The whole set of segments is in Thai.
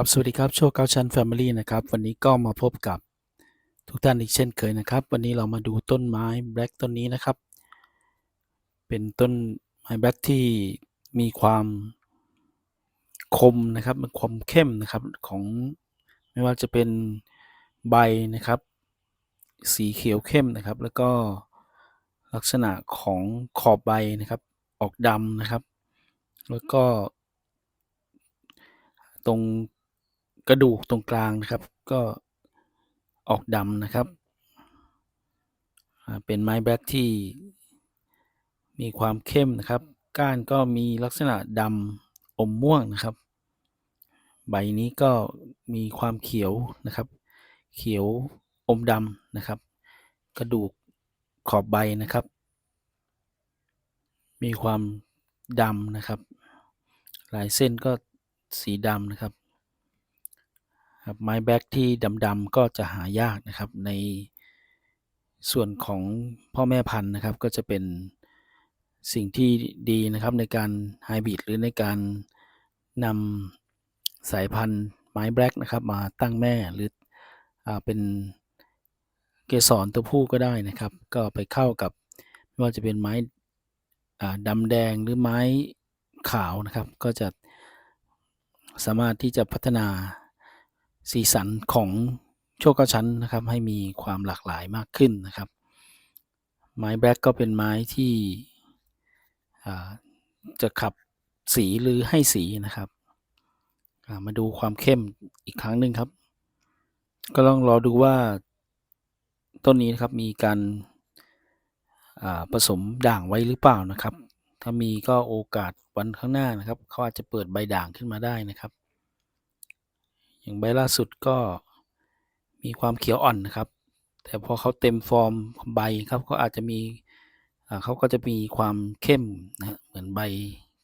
ครับสวัสดีครับโชคเก้าชั้นแฟมิลี่นะครับวันนี้ก็มาพบกับทุกท่านอีกเช่นเคยนะครับ วันนี้เรามาดูต้นไม้แบล็กต้นนี้นะครับ เป็นต้นไม้แบล็กที่มีความคมนะครับมีความเข้มนะครับของไม่ว่าจะเป็นใบนะครับ สีเขียวเข้มนะครับ แล้วก็ลักษณะของขอบใบนะครับ ออกดำนะครับ แล้วก็ตรง กระดูกตรงกลางนะครับ ก็ออกดำนะครับ เป็นไม้แบล็กที่มีความเข้มนะครับ ก้านก็มีลักษณะดำอมม่วงนะครับ ใบนี้ก็มีความเขียวนะครับ เขียวอมดำนะครับ กระดูกขอบใบนะครับ มีความดำนะครับ ลายเส้นก็สีดำนะครับ ครับไม้แบ็กที่ดำๆก็จะหายากนะครับในส่วนของพ่อแม่พันธุ์นะครับ ก็จะเป็นสิ่งที่ดีนะครับในการไฮบริดหรือในการนำสายพันธุ์ไม้แบล็กนะครับมาตั้งแม่หรืออเป็นเกสรตัวผู้ก็ได้นะครับ ก็ไปเข้ากับไม่ว่าจะเป็นไม้ดำแดงหรือไม้ขาวนะครับ ก็จะสามารถที่จะพัฒนา สีสันของโชคเก้าชั้นนะครับ ให้มีความหลากหลายมากขึ้นนะครับ ไม้แบล็กก็เป็นไม้ที่จะขับสีหรือให้สีนะครับมาดูความเข้มอีกครั้งหนึ่งครับ ก็ต้องรอดูว่าต้นนี้นะครับมีการาผสมด่างไว้หรือเปล่านะครับ ถ้ามีก็โอกาสวันข้างหน้านะครับเขาอาจจะเปิดใบด่างขึ้นมาได้นะครับ อย่างใบล่าสุดก็มีความเขียวอ่อนนะครับ แต่พอเขาเต็มฟอร์มใบครับก็อาจจะมีเขาก็จะมีความเข้มนะเหมือนใบ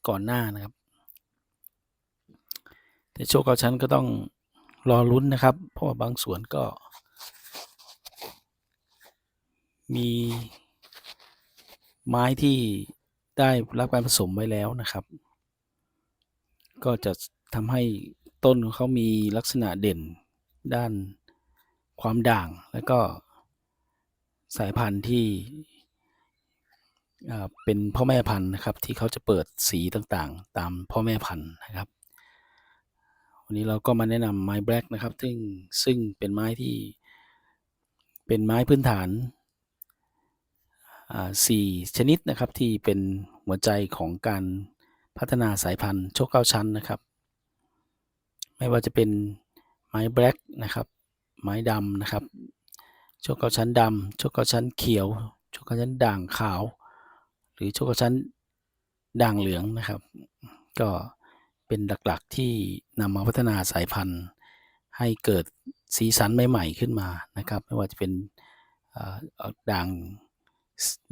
ก่อนหน้านะครับ แต่โชคเก้าชั้นก็ต้องรอลุ้นนะครับ เพราะว่าบางสวนก็ มีไม้ที่ได้รับการผสมไว้แล้วนะครับ ก็จะทำให้ ต้นของเขามีลักษณะเด่นด้านความด่าง แล้วก็สายพันธุ์ที่เป็นพ่อแม่พันธุ์นะครับ ที่เขาจะเปิดสีต่างๆ ตามพ่อแม่พันธุ์นะครับ วันนี้เราก็มาแนะนำไม้แบล็กนะครับ ซึ่งซึ่งเป็นไม้ที่เป็นไม้พื้นฐานสี่ชนิดนะครับที่เป็นหัวใจของการพัฒนาสายพันธุ์โชคเก้าชั้นนะครับ ไม่ว่าจะเป็นไม้แบล็กนะครับไม้ดำนะครับโชคเกาชั้นดำโชคเกาชั้นเขียวโชคเกาชั้นด่างขาว หรือโชคเกาชั้นด่างเหลืองนะครับ ก็เป็นหลักๆที่นำมาพัฒนาสายพันธุ์ ให้เกิดสีสันใหม่ๆขึ้นมานะครับ ไม่ว่าจะเป็นออกด่าง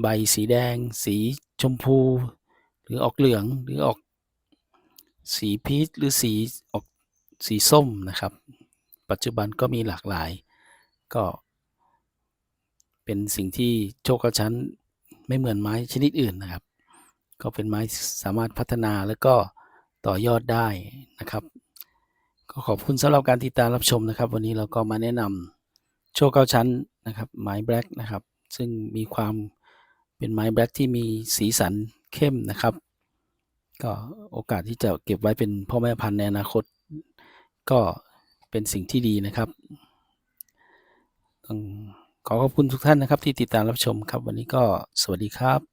ใบสีแดง สีชมพู หรือออกเหลืองหรือออกสีพีชหรือสีออก สีส้มนะครับ ปัจจุบันก็มีหลากหลาย ก็เป็นสิ่งที่โชคเก้าชั้นไม่เหมือนไม้ชนิดอื่นนะครับ ก็เป็นไม้สามารถพัฒนาแล้วก็ต่อยอดได้นะครับ ก็ขอบคุณสำหรับการติดตามรับชมนะครับ วันนี้เราก็มาแนะนำโชคเก้าชั้นนะครับ ไม้แบล็กนะครับ ซึ่งมีความเป็นไม้แบล็กที่มีสีสันเข้มนะครับ ก็โอกาสที่จะเก็บไว้เป็นพ่อแม่พันธุ์ในอนาคต ก็เป็นสิ่งที่ดีนะครับต้องขอขอบคุณทุกท่านนะครับที่ติดตามรับชมครับ วันนี้ก็สวัสดีครับ